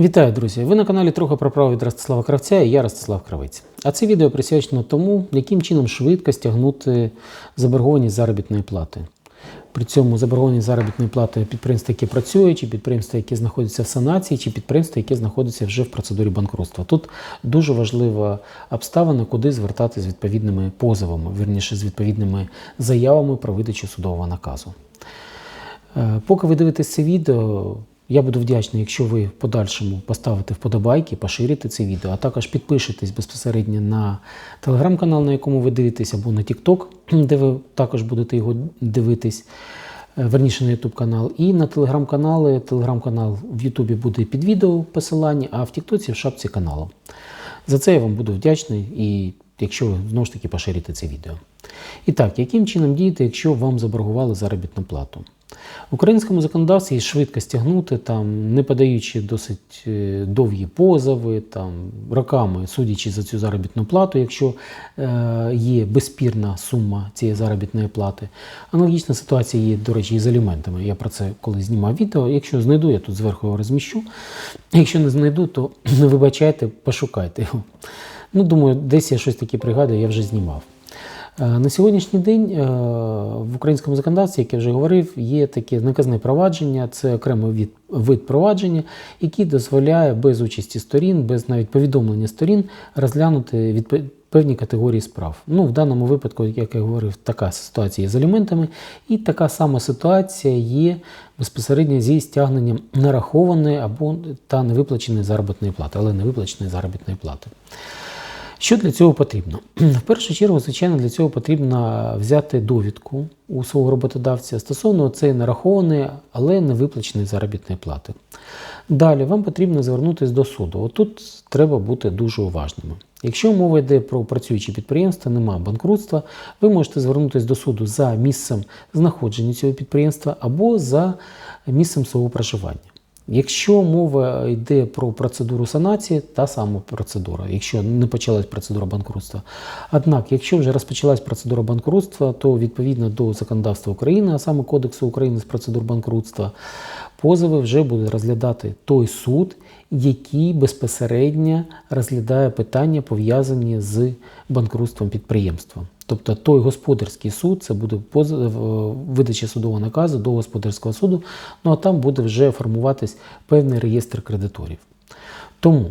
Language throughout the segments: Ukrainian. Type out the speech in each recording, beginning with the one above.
Вітаю, друзі! Ви на каналі трохи про право від Ростислава Кравця і я Ростислав Кравець. А це відео присвячено тому, яким чином швидко стягнути заборгованість заробітної плати. При цьому заборгованість заробітної плати підприємства, яке працює, чи підприємства, яке знаходиться в санації, чи підприємства, яке знаходиться вже в процедурі банкрутства. Тут дуже важлива обставина, куди звертатися з відповідними позовами, вірніше з відповідними заявами про видачу судового наказу. Е, Поки ви дивитесь це відео, я буду вдячний, якщо ви в подальшому поставите вподобайки, поширите це відео, а також підпишетесь безпосередньо на телеграм-канал, на якому ви дивитесь, або на TikTok, де ви також будете його дивитись. е, Верніше на YouTube канал, і на телеграм-канали. Телеграм-канал в Ютубі буде під відео посилання, а в Тіктоці в шапці каналу. За це я вам буду вдячний, і якщо ви знову ж таки поширите це відео. І так, яким чином діяти, якщо вам заборгували заробітну плату? В українському законодавстві швидко стягнути, там, не подаючи досить е, довгі позови, там, роками судячи за цю заробітну плату, якщо е, є безспірна сума цієї заробітної плати. Аналогічна ситуація є, до речі, і з аліментами. Я про це коли знімав відео. Якщо знайду, я тут зверху його розміщу. Якщо не знайду, то не вибачайте, пошукайте його. Ну, думаю, десь я щось таке пригадую, я вже знімав. Е, На сьогоднішній день е, в українському законодавстві, як я вже говорив, є таке наказне провадження, це окремий від, вид провадження, який дозволяє без участі сторін, без навіть повідомлення сторін розглянути відп- певні категорії справ. Ну, в даному випадку, як я говорив, така ситуація є з аліментами, і така сама ситуація є безпосередньо зі стягненням нарахованої або та невиплаченої заробітної плати, але невиплаченої заробітної плати. Що для цього потрібно? В першу чергу, звичайно, для цього потрібно взяти довідку у свого роботодавця стосовно цієї нарахованої, але не виплаченої заробітної плати. Далі вам потрібно звернутися до суду. Отут треба бути дуже уважними. Якщо мова йде про працюючі підприємства, немає банкрутства, ви можете звернутися до суду за місцем знаходження цього підприємства або за місцем свого проживання. Якщо мова йде про процедуру санації, та сама процедура, якщо не почалась процедура банкрутства. Однак, якщо вже розпочалась процедура банкрутства, то відповідно до законодавства України, а саме Кодексу України з процедур банкрутства, позови вже буде розглядати той суд, який безпосередньо розглядає питання, пов'язані з банкрутством підприємства. Тобто той господарський суд, це буде позов, е, видача судового наказу до господарського суду, ну а там буде вже формуватись певний реєстр кредиторів. Тому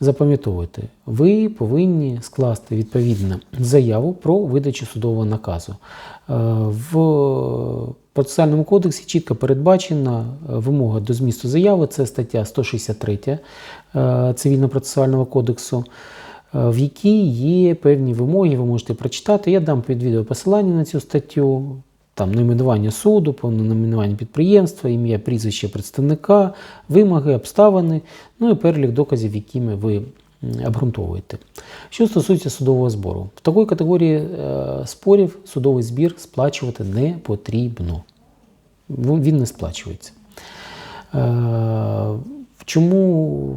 запам'ятовуйте, ви повинні скласти відповідну заяву про видачу судового наказу. Е, В процесуальному кодексі чітко передбачена е, вимога до змісту заяви, це стаття 163 е, Цивільно-процесуального кодексу е, в якій є певні вимоги, ви можете прочитати. Я дам під відео посилання на цю статтю, там найменування суду, повне найменування підприємства, ім'я, прізвище представника, вимоги, обставини, ну і перелік доказів, якими ви обґрунтовуєте. Що стосується судового збору, в такої категорії спорів судовий збір сплачувати не потрібно. Він не сплачується. Е, Чому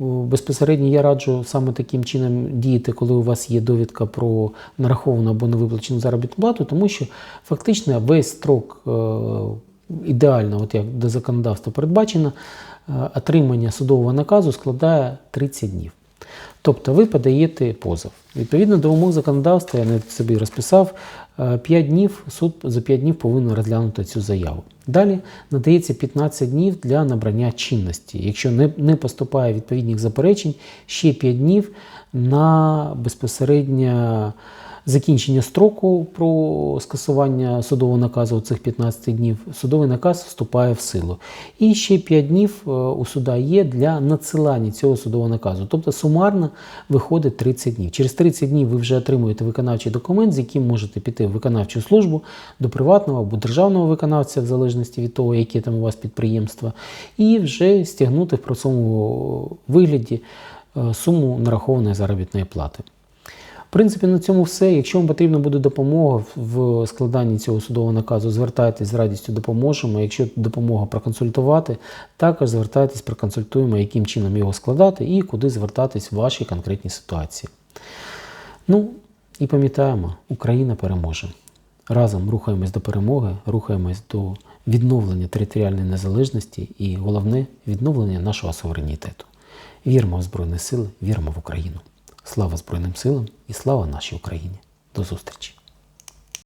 е, безпосередньо я раджу саме таким чином діяти, коли у вас є довідка про нараховану або невиплачену заробітну плату, тому що фактично весь строк е, ідеально, от як до законодавства передбачено, отримання судового наказу складає 30 днів. Тобто ви подаєте позов. Відповідно до вимог законодавства, я не собі розписав, 5 днів суд за 5 днів повинен розглянути цю заяву. Далі надається 15 днів для набрання чинності. Якщо не, не поступає відповідних заперечень, ще 5 днів на безпосередньо закінчення строку про скасування судового наказу цих 15 днів, судовий наказ вступає в силу. І ще 5 днів е, у суда є для надсилання цього судового наказу. Тобто сумарно виходить 30 днів. Через 30 днів ви вже отримуєте виконавчий документ, з яким можете піти в виконавчу службу до приватного або державного виконавця, в залежності від того, яке там у вас підприємство, і вже стягнути в просовому вигляді е, суму нарахованої заробітної плати. Принципі, на цьому все. Якщо вам потрібна буде допомога в складанні цього судового наказу, звертайтесь з радістю допоможемо. Якщо допомога проконсультувати, також звертайтесь, проконсультуємо, яким чином його складати і куди звертатись в вашій конкретній ситуації. Ну і пам'ятаємо, Україна переможе. Разом рухаємось до перемоги, рухаємось до відновлення територіальної незалежності і головне відновлення нашого суверенітету. Віримо в Збройні Сили, віримо в Україну. Слава Збройним силам і слава нашій Україні. До зустрічі!